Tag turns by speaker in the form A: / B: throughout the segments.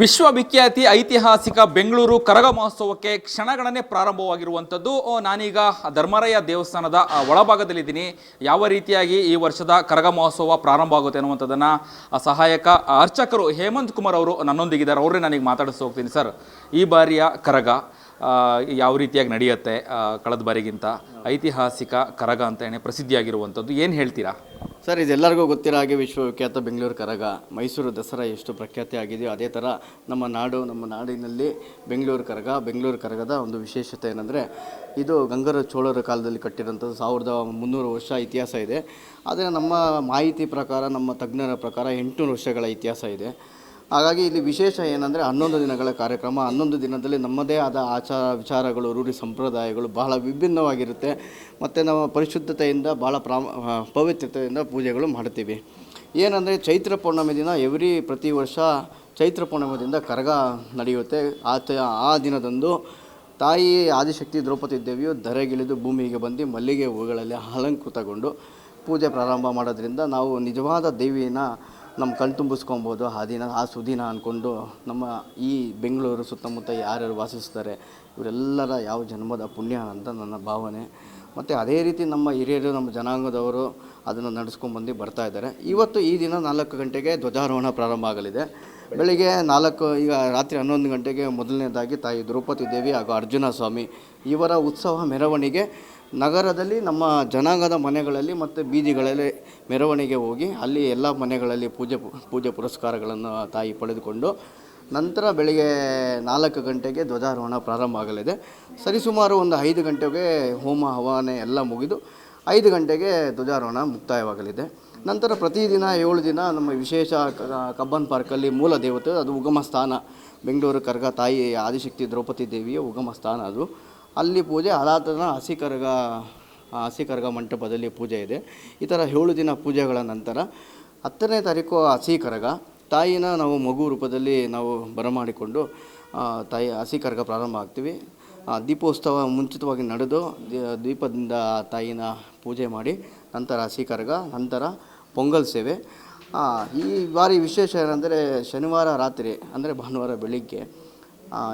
A: ವಿಶ್ವವಿಖ್ಯಾತಿ ಐತಿಹಾಸಿಕ ಬೆಂಗಳೂರು ಕರಗ ಮಹೋತ್ಸವಕ್ಕೆ ಕ್ಷಣಗಣನೆ ಪ್ರಾರಂಭವಾಗಿರುವಂಥದ್ದು. ನಾನೀಗ ಧರ್ಮರಾಯ ದೇವಸ್ಥಾನದ ಒಳಭಾಗದಲ್ಲಿದ್ದೀನಿ. ಯಾವ ರೀತಿಯಾಗಿ ಈ ವರ್ಷದ ಕರಗ ಮಹೋತ್ಸವ ಪ್ರಾರಂಭ ಆಗುತ್ತೆ ಅನ್ನುವಂಥದ್ದನ್ನು ಸಹಾಯಕ ಅರ್ಚಕರು ಹೇಮಂತ್ ಕುಮಾರ್ ಅವರು ನನ್ನೊಂದಿಗಿದ್ದಾರೆ. ಅವರೇ ನನಗೆ ಮಾತಾಡಿಸ್ ಹೋಗ್ತೀನಿ. ಸರ್, ಈ ಬಾರಿಯ ಕರಗ ಯಾವ ರೀತಿಯಾಗಿ ನಡೆಯುತ್ತೆ ಕಳೆದ ಬಾರಿಗಿಂತ ಐತಿಹಾಸಿಕ ಕರಗ ಅಂತ ಹೇಳಿ ಪ್ರಸಿದ್ಧಿಯಾಗಿರುವಂಥದ್ದು. ಏನು ಹೇಳ್ತೀರಾ?
B: ಸರ್, ಇದೆಲ್ಲರಿಗೂ ಗೊತ್ತಿರೋ ಹಾಗೆ ವಿಶ್ವವಿಖ್ಯಾತ ಬೆಂಗಳೂರು ಕರಗ, ಮೈಸೂರು ದಸರಾ ಎಷ್ಟು ಪ್ರಖ್ಯಾತಿ ಆಗಿದೆಯೋ ಅದೇ ಥರ ನಮ್ಮ ನಾಡು, ನಮ್ಮ ನಾಡಿನಲ್ಲಿ ಬೆಂಗಳೂರು ಕರಗ, ಬೆಂಗಳೂರು ಕರಗದ ಒಂದು ವಿಶೇಷತೆ ಏನಂದರೆ, ಇದು ಗಂಗರ ಚೋಳರ ಕಾಲದಲ್ಲಿ ಕಟ್ಟಿರೋಂಥದ್ದು ಸಾವಿರದ ಮುನ್ನೂರು ವರ್ಷ ಇತಿಹಾಸ ಇದೆ. ಆದರೆ ನಮ್ಮ ಮಾಹಿತಿ ಪ್ರಕಾರ, ನಮ್ಮ ತಜ್ಞರ ಪ್ರಕಾರ ಎಂಟುನೂರು ವರ್ಷಗಳ ಇತಿಹಾಸ ಇದೆ. ಹಾಗಾಗಿ ಇಲ್ಲಿ ವಿಶೇಷ ಏನಂದರೆ ಹನ್ನೊಂದು ದಿನಗಳ ಕಾರ್ಯಕ್ರಮ. ಹನ್ನೊಂದು ದಿನದಲ್ಲಿ ನಮ್ಮದೇ ಆದ ಆಚಾರ ವಿಚಾರಗಳು, ರೂಢಿ ಸಂಪ್ರದಾಯಗಳು ಬಹಳ ವಿಭಿನ್ನವಾಗಿರುತ್ತೆ. ಮತ್ತು ನಾವು ಪರಿಶುದ್ಧತೆಯಿಂದ ಭಾಳ ಪ್ರಾಮ ಪವಿತ್ರತೆಯಿಂದ ಪೂಜೆಗಳು ಮಾಡ್ತೀವಿ. ಏನಂದರೆ ಚೈತ್ರ ಪೌರ್ಣಮಿ ದಿನ ಎವ್ರಿ ಪ್ರತಿ ವರ್ಷ ಚೈತ್ರ ಪೌರ್ಣಮಿದಿಂದ ಕರಗ ನಡೆಯುತ್ತೆ. ಆತ, ಆ ದಿನದಂದು ತಾಯಿ ಆದಿಶಕ್ತಿ ದ್ರೌಪದಿ ದೇವಿಯು ಧರೆಗಿಳಿದು ಭೂಮಿಗೆ ಬಂದು ಮಲ್ಲಿಗೆ ಹೂಗಳಲ್ಲಿ ಅಲಂಕೃತಗೊಂಡು ಪೂಜೆ ಪ್ರಾರಂಭ ಮಾಡೋದ್ರಿಂದ ನಾವು ನಿಜವಾದ ದೇವಿನ ನಮ್ಮ ಕಣ್ತುಂಬಿಸ್ಕೊಬೋದು ಆ ದಿನ, ಆ ಸುದಿನ ಅಂದ್ಕೊಂಡು ನಮ್ಮ ಈ ಬೆಂಗಳೂರು ಸುತ್ತಮುತ್ತ ಯಾರ್ಯಾರು ವಾಸಿಸ್ತಾರೆ, ಇವರೆಲ್ಲರ ಯಾವ ಜನ್ಮದ ಪುಣ್ಯ ಅಂತ ನನ್ನ ಭಾವನೆ. ಮತ್ತು ಅದೇ ರೀತಿ ನಮ್ಮ ಹಿರಿಯರು, ನಮ್ಮ ಜನಾಂಗದವರು ಅದನ್ನು ನಡೆಸ್ಕೊಂಡ್ಬಂದು ಬರ್ತಾ ಇದ್ದಾರೆ. ಇವತ್ತು ಈ ದಿನ ನಾಲ್ಕು ಗಂಟೆಗೆ ಧ್ವಜಾರೋಹಣ ಪ್ರಾರಂಭ ಆಗಲಿದೆ. ಬೆಳಿಗ್ಗೆ ನಾಲ್ಕು, ಈಗ ರಾತ್ರಿ ಹನ್ನೊಂದು ಗಂಟೆಗೆ ಮೊದಲನೇದಾಗಿ ತಾಯಿ ದ್ರೌಪದಿ ದೇವಿ ಹಾಗೂ ಅರ್ಜುನ ಸ್ವಾಮಿ ಇವರ ಉತ್ಸವ ಮೆರವಣಿಗೆ ನಗರದಲ್ಲಿ ನಮ್ಮ ಜನಾಂಗದ ಮನೆಗಳಲ್ಲಿ ಮತ್ತು ಬೀದಿಗಳಲ್ಲಿ ಮೆರವಣಿಗೆ ಹೋಗಿ ಅಲ್ಲಿ ಎಲ್ಲ ಮನೆಗಳಲ್ಲಿ ಪೂಜೆ ಪೂಜೆ ಪುರಸ್ಕಾರಗಳನ್ನು ತಾಯಿ ಪಡೆದುಕೊಂಡು ನಂತರ ಬೆಳಿಗ್ಗೆ ನಾಲ್ಕು ಗಂಟೆಗೆ ಧ್ವಜಾರೋಹಣ ಪ್ರಾರಂಭ ಆಗಲಿದೆ. ಸರಿಸುಮಾರು ಒಂದು ಐದು ಗಂಟೆಗೆ ಹೋಮ, ಹವಾನೆ ಎಲ್ಲ ಮುಗಿದು ಐದು ಗಂಟೆಗೆ ಧ್ವಜಾರೋಹಣ ಮುಕ್ತಾಯವಾಗಲಿದೆ. ನಂತರ ಪ್ರತಿದಿನ ಏಳು ದಿನ ನಮ್ಮ ವಿಶೇಷ ಕಬ್ಬನ್ ಪಾರ್ಕಲ್ಲಿ ಮೂಲ ದೇವತೆ, ಅದು ಉಗಮ ಸ್ಥಾನ. ಬೆಂಗಳೂರು ಕರ್ಗ ತಾಯಿ ಆದಿಶಕ್ತಿ ದ್ರೌಪದಿ ದೇವಿಯ ಉಗಮ ಸ್ಥಾನ ಅದು. ಅಲ್ಲಿ ಪೂಜೆ ಅದಾದ ಹಸಿ ಕರಗ ಹಸಿ ಕರಗ ಮಂಟಪದಲ್ಲಿ ಪೂಜೆ ಇದೆ. ಈ ಥರ ಏಳು ದಿನ ಪೂಜೆಗಳ ನಂತರ ಹತ್ತನೇ ತಾರೀಕು ಹಸಿ ಕರಗ ತಾಯಿನ ನಾವು ಮಗು ರೂಪದಲ್ಲಿ ನಾವು ಬರಮಾಡಿಕೊಂಡು ತಾಯಿ ಹಸಿ ಕರಗ ಪ್ರಾರಂಭ ಆಗ್ತೀವಿ. ದೀಪೋತ್ಸವ ಮುಂಚಿತವಾಗಿ ನಡೆದು ದೀಪದಿಂದ ತಾಯಿನ ಪೂಜೆ ಮಾಡಿ, ನಂತರ ಹಸಿ ಕರಗ ನಂತರ ಪೊಂಗಲ್ ಸೇವೆ. ಈ ಬಾರಿ ವಿಶೇಷ ಏನಂದರೆ ಶನಿವಾರ ರಾತ್ರಿ, ಅಂದರೆ ಭಾನುವಾರ ಬೆಳಿಗ್ಗೆ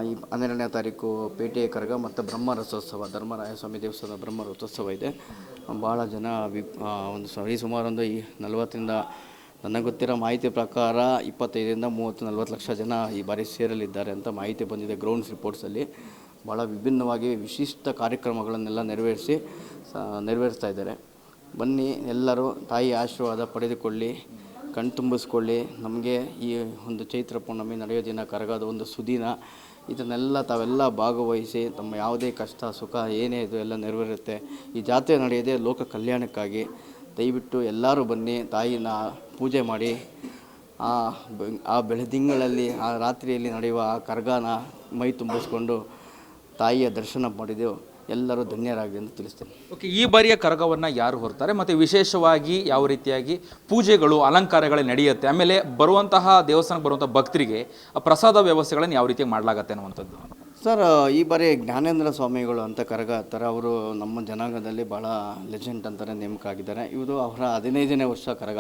B: ಈ ಹನ್ನೆರಡನೇ ತಾರೀಕು ಪೇಟೆಯ ಕರಗ ಮತ್ತು ಬ್ರಹ್ಮ ರಥೋತ್ಸವ ಧರ್ಮರಾಯ ಸ್ವಾಮಿ ದೇವಸ್ಥಾನದ ಬ್ರಹ್ಮ ರಥೋತ್ಸವ ಇದೆ. ಭಾಳ ಜನ ವಿ ಒಂದು ಸರಿ ಸುಮಾರು ಒಂದು ಈ ನಲವತ್ತರಿಂದ ನನಗೆ ಗೊತ್ತಿರೋ ಮಾಹಿತಿ ಪ್ರಕಾರ ಇಪ್ಪತ್ತೈದರಿಂದ ಮೂವತ್ತು, ನಲವತ್ತು ಲಕ್ಷ ಜನ ಈ ಬಾರಿ ಸೇರಲಿದ್ದಾರೆ ಅಂತ ಮಾಹಿತಿ ಬಂದಿದೆ ಗ್ರೌಂಡ್ಸ್ ರಿಪೋರ್ಟ್ಸಲ್ಲಿ. ಭಾಳ ವಿಭಿನ್ನವಾಗಿ ವಿಶಿಷ್ಟ ಕಾರ್ಯಕ್ರಮಗಳನ್ನೆಲ್ಲ ನೆರವೇರಿಸಿ ನೆರವೇರಿಸ್ತಾ ಇದ್ದಾರೆ. ಬನ್ನಿ ಎಲ್ಲರೂ ತಾಯಿ ಆಶೀರ್ವಾದ ಪಡೆದುಕೊಳ್ಳಿ. ಕಣ್ತುಂಬಿಸ್ಕೊಳ್ಳಿ ನಮಗೆ ಈ ಒಂದು ಚೈತ್ರ ಪೌರ್ಣಮಿ ನಡೆಯೋ ದಿನ, ಕರಗದ ಒಂದು ಸುದಿನ, ಇದನ್ನೆಲ್ಲ ತಾವೆಲ್ಲ ಭಾಗವಹಿಸಿ ತಮ್ಮ ಯಾವುದೇ ಕಷ್ಟ, ಸುಖ, ಏನೇ ಇದು ಎಲ್ಲ ನೆರವೇರುತ್ತೆ. ಈ ಜಾತ್ರೆ ನಡೆಯೋದೇ ಲೋಕ ಕಲ್ಯಾಣಕ್ಕಾಗಿ ದಯವಿಟ್ಟು ಎಲ್ಲರೂ ಬನ್ನಿ, ತಾಯಿನ ಪೂಜೆ ಮಾಡಿ. ಆ ಆ ಬೆಳದಿಂಗಳಲ್ಲಿ ಆ ರಾತ್ರಿಯಲ್ಲಿ ನಡೆಯುವ ಆ ಕರಗಾನ ಮೈ ತುಂಬಿಸ್ಕೊಂಡು ತಾಯಿಯ ದರ್ಶನ ಮಾಡಿದೆವು. ಎಲ್ಲರೂ ಧನ್ಯರಾಗಲಿ ಎಂದು ತಿಳಿಸ್ತೇನೆ.
A: ಓಕೆ ಈ ಬಾರಿಯ ಕರಗವನ್ನು ಯಾರು ಹೊರ್ತಾರೆ? ಮತ್ತು ವಿಶೇಷವಾಗಿ ಯಾವ ರೀತಿಯಾಗಿ ಪೂಜೆಗಳು ಅಲಂಕಾರಗಳು ನಡೆಯುತ್ತೆ? ಆಮೇಲೆ ಬರುವಂತಹ ದೇವಸ್ಥಾನಕ್ಕೆ ಬರುವಂಥ ಭಕ್ತರಿಗೆ ಪ್ರಸಾದ ವ್ಯವಸ್ಥೆಗಳನ್ನು ಯಾವ ರೀತಿಯಾಗಿ ಮಾಡಲಾಗತ್ತೆ ಅನ್ನುವಂಥದ್ದು?
B: ಸರ್ ಈ ಬಾರಿ ಜ್ಞಾನೇಂದ್ರ ಸ್ವಾಮಿಗಳು ಅಂತ ಕರಗ ಥರ ಅವರು ನಮ್ಮ ಜನಾಂಗದಲ್ಲಿ ಭಾಳ ಲೆಜೆಂಡ್ ಅಂತಾರೆ ನೇಮಕ ಆಗಿದ್ದಾರೆ. ಇವರು ಅವರ ಹದಿನೈದನೇ ವರ್ಷ ಕರಗ.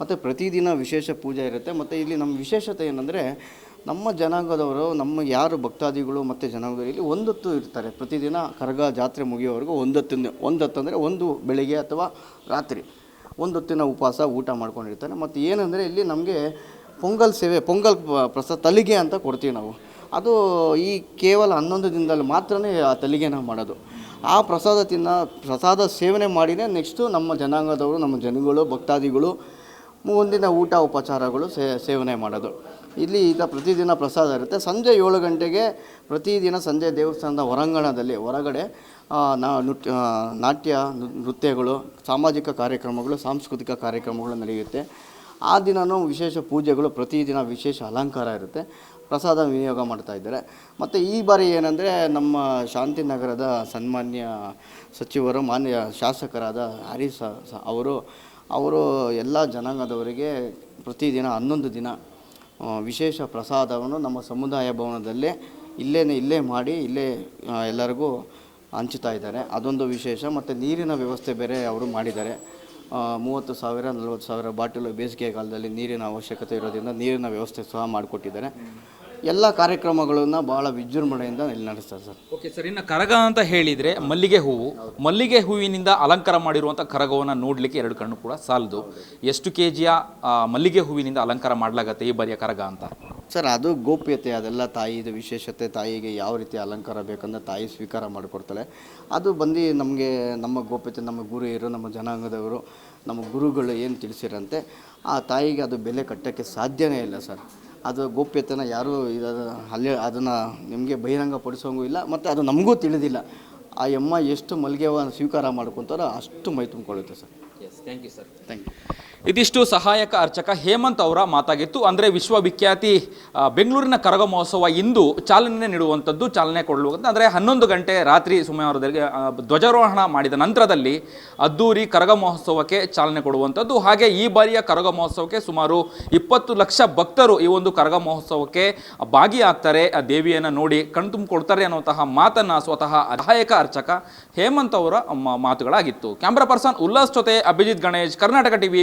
B: ಮತ್ತು ಪ್ರತಿದಿನ ವಿಶೇಷ ಪೂಜೆ ಇರುತ್ತೆ. ಮತ್ತು ಇಲ್ಲಿ ನಮ್ಮ ವಿಶೇಷತೆ ಏನಂದರೆ, ನಮ್ಮ ಜನಾಂಗದವರು, ನಮ್ಮ ಯಾರು ಭಕ್ತಾದಿಗಳು ಮತ್ತು ಜನಾಂಗದವರು ಇಲ್ಲಿ ಒಂದೊತ್ತು ಇರ್ತಾರೆ. ಪ್ರತಿದಿನ ಕರಗ ಜಾತ್ರೆ ಮುಗಿಯೋವರೆಗೂ ಒಂದೊತ್ತಿನ ಒಂದೊತ್ತು ಅಂದರೆ ಒಂದು ಬೆಳಿಗ್ಗೆ ಅಥವಾ ರಾತ್ರಿ ಒಂದೊತ್ತಿನ ಉಪವಾಸ ಊಟ ಮಾಡ್ಕೊಂಡಿರ್ತಾರೆ. ಮತ್ತು ಏನಂದರೆ ಇಲ್ಲಿ ನಮಗೆ ಪೊಂಗಲ್ ಸೇವೆ, ಪೊಂಗಲ್ ಪ್ರಸಾದ ತಲಿಗೆ ಅಂತ ಕೊಡ್ತೀವಿ ನಾವು. ಅದು ಈ ಕೇವಲ ಹನ್ನೊಂದು ದಿನದಲ್ಲಿ ಮಾತ್ರ ಆ ತಲಿಗೆನ ಮಾಡೋದು. ಆ ಪ್ರಸಾದ ತಿನ್ನ, ಪ್ರಸಾದ ಸೇವನೆ ಮಾಡಿನೇ ನೆಕ್ಸ್ಟು ನಮ್ಮ ಜನಾಂಗದವರು, ನಮ್ಮ ಜನಗಳು, ಭಕ್ತಾದಿಗಳು ಮುಂದಿನ ಊಟ ಉಪಚಾರಗಳು ಸೇವನೆ ಮಾಡೋದು. ಇಲ್ಲಿ ಈಗ ಪ್ರತಿದಿನ ಪ್ರಸಾದ ಇರುತ್ತೆ. ಸಂಜೆ ಏಳು ಗಂಟೆಗೆ ಪ್ರತಿದಿನ ಸಂಜೆ ದೇವಸ್ಥಾನದ ಹೊರಾಂಗಣದಲ್ಲಿ, ಹೊರಗಡೆ ನಾಟ್ಯ ನೃತ್ಯಗಳು, ಸಾಮಾಜಿಕ ಕಾರ್ಯಕ್ರಮಗಳು, ಸಾಂಸ್ಕೃತಿಕ ಕಾರ್ಯಕ್ರಮಗಳು ನಡೆಯುತ್ತೆ. ಆ ದಿನವೂ ವಿಶೇಷ ಪೂಜೆಗಳು, ಪ್ರತಿದಿನ ವಿಶೇಷ ಅಲಂಕಾರ ಇರುತ್ತೆ. ಪ್ರಸಾದ ವಿನಿಯೋಗ ಮಾಡ್ತಾ ಇದ್ದಾರೆ. ಮತ್ತು ಈ ಬಾರಿ ಏನಂದರೆ ನಮ್ಮ ಶಾಂತಿನಗರದ ಸನ್ಮಾನ್ಯ ಸಚಿವರು, ಮಾನ್ಯ ಶಾಸಕರಾದ ಹರೀಶ್ ಅವರು ಅವರು ಎಲ್ಲ ಜನಾಂಗದವರಿಗೆ ಪ್ರತಿದಿನ ಹನ್ನೊಂದು ದಿನ ವಿಶೇಷ ಪ್ರಸಾದವನ್ನು ನಮ್ಮ ಸಮುದಾಯ ಭವನದಲ್ಲೇ ಇಲ್ಲೇ ಇಲ್ಲೇ ಮಾಡಿ ಇಲ್ಲೇ ಎಲ್ಲರಿಗೂ ಹಂಚುತ್ತಾ ಇದ್ದಾರೆ. ಅದೊಂದು ವಿಶೇಷ. ಮತ್ತು ನೀರಿನ ವ್ಯವಸ್ಥೆ ಬೇರೆ ಅವರು ಮಾಡಿದ್ದಾರೆ. ಮೂವತ್ತು ಸಾವಿರ, ನಲ್ವತ್ತು ಸಾವಿರ ಬಾಟಲು ಬೇಸಿಗೆ ಕಾಲದಲ್ಲಿ ನೀರಿನ ಅವಶ್ಯಕತೆ ಇರೋದ್ರಿಂದ ನೀರಿನ ವ್ಯವಸ್ಥೆ ಸಹ ಮಾಡಿಕೊಟ್ಟಿದ್ದಾರೆ. ಎಲ್ಲ ಕಾರ್ಯಕ್ರಮಗಳನ್ನು ಭಾಳ ವಿಜೃಂಭಣೆಯಿಂದ ಇಲ್ಲಿ ನಡೆಸ್ತಾರೆ ಸರ್.
A: ಓಕೆ ಸರ್ ಇನ್ನು ಕರಗ ಅಂತ ಹೇಳಿದರೆ ಮಲ್ಲಿಗೆ ಹೂವು. ಮಲ್ಲಿಗೆ ಹೂವಿನಿಂದ ಅಲಂಕಾರ ಮಾಡಿರುವಂಥ ಕರಗವನ್ನು ನೋಡಲಿಕ್ಕೆ ಎರಡು ಕಣ್ಣು ಕೂಡ ಸಾಲದು. ಎಷ್ಟು ಕೆ ಜಿಯ ಮಲ್ಲಿಗೆ ಹೂವಿನಿಂದ ಅಲಂಕಾರ ಮಾಡಲಾಗತ್ತೆ ಈ ಬಾರಿಯ ಕರಗ ಅಂತ?
B: ಸರ್ ಅದು ಗೋಪ್ಯತೆ ಅದೆಲ್ಲ ತಾಯಿದು ವಿಶೇಷತೆ ತಾಯಿಗೆ ಯಾವ ರೀತಿ ಅಲಂಕಾರ ಬೇಕಂದ್ರೆ ತಾಯಿ ಸ್ವೀಕಾರ ಮಾಡಿಕೊಡ್ತಾಳೆ. ಅದು ಬಂದು ನಮಗೆ ನಮ್ಮ ಗೋಪ್ಯತೆ ನಮ್ಮ ಗುರುಹಿರು ನಮ್ಮ ಜನಾಂಗದವರು ನಮ್ಮ ಗುರುಗಳು ಏನು ತಿಳಿಸಿರಂತೆ ಆ ತಾಯಿಗೆ ಅದು ಬೆಲೆ ಕಟ್ಟೋಕ್ಕೆ ಸಾಧ್ಯವೇ ಇಲ್ಲ ಸರ್. ಅದು ಗೋಪ್ಯತೆನ ಯಾರೂ ಇದು ಅಲ್ಲಿ ಅದನ್ನು ನಿಮಗೆ ಬಹಿರಂಗ ಪಡಿಸೋಂಗೂ ಇಲ್ಲ ಮತ್ತು ಅದು ನಮಗೂ ತಿಳಿದಿಲ್ಲ. ಆ ಎಮ್ಮ ಎಷ್ಟು ಮಲ್ಗೆವ ಸ್ವೀಕಾರ ಮಾಡ್ಕೊತಾರೋ ಅಷ್ಟು ಮೈ ತುಂಬಿಕೊಳ್ಳುತ್ತೆ sir.
A: Yes thank you sir
B: thank you
A: ಇದಿಷ್ಟು ಸಹಾಯಕ ಅರ್ಚಕ ಹೇಮಂತ್ ಅವರ ಮಾತಾಗಿತ್ತು. ಅಂದರೆ ವಿಶ್ವವಿಖ್ಯಾತಿ ಬೆಂಗಳೂರಿನ ಕರಗ ಮಹೋತ್ಸವ ಇಂದು ಚಾಲನೆ ನೀಡುವಂಥದ್ದು ಚಾಲನೆ ಕೊಡಲು ಅಂದರೆ ಹನ್ನೊಂದು ಗಂಟೆ ರಾತ್ರಿ ಆ, ಧ್ವಜಾರೋಹಣ ಮಾಡಿದ ನಂತರದಲ್ಲಿ ಅದ್ದೂರಿ ಕರಗ ಮಹೋತ್ಸವಕ್ಕೆ ಚಾಲನೆ ಕೊಡುವಂಥದ್ದು. ಹಾಗೆ ಈ ಬಾರಿಯ ಕರಗ ಮಹೋತ್ಸವಕ್ಕೆ ಸುಮಾರು ಇಪ್ಪತ್ತು ಲಕ್ಷ ಭಕ್ತರು ಈ ಒಂದು ಕರಗ ಮಹೋತ್ಸವಕ್ಕೆ ಭಾಗಿಯಾಗ್ತಾರೆ. ಆ ದೇವಿಯನ್ನು ನೋಡಿ ಕಣ್ತುಂಬಿಕೊಡ್ತಾರೆ ಅನ್ನುವಂತಹ ಮಾತನ್ನು ಸ್ವತಃ ಸಹಾಯಕ ಅರ್ಚಕ ಹೇಮಂತ್ ಅವರ ಮಾತುಗಳಾಗಿತ್ತು. ಕ್ಯಾಮ್ರಾ ಪರ್ಸನ್ ಉಲ್ಲಾಸ್ ಜೊತೆ ಅಭಿಜಿತ್ ಗಣೇಶ್ ಕರ್ನಾಟಕ ಟಿವಿ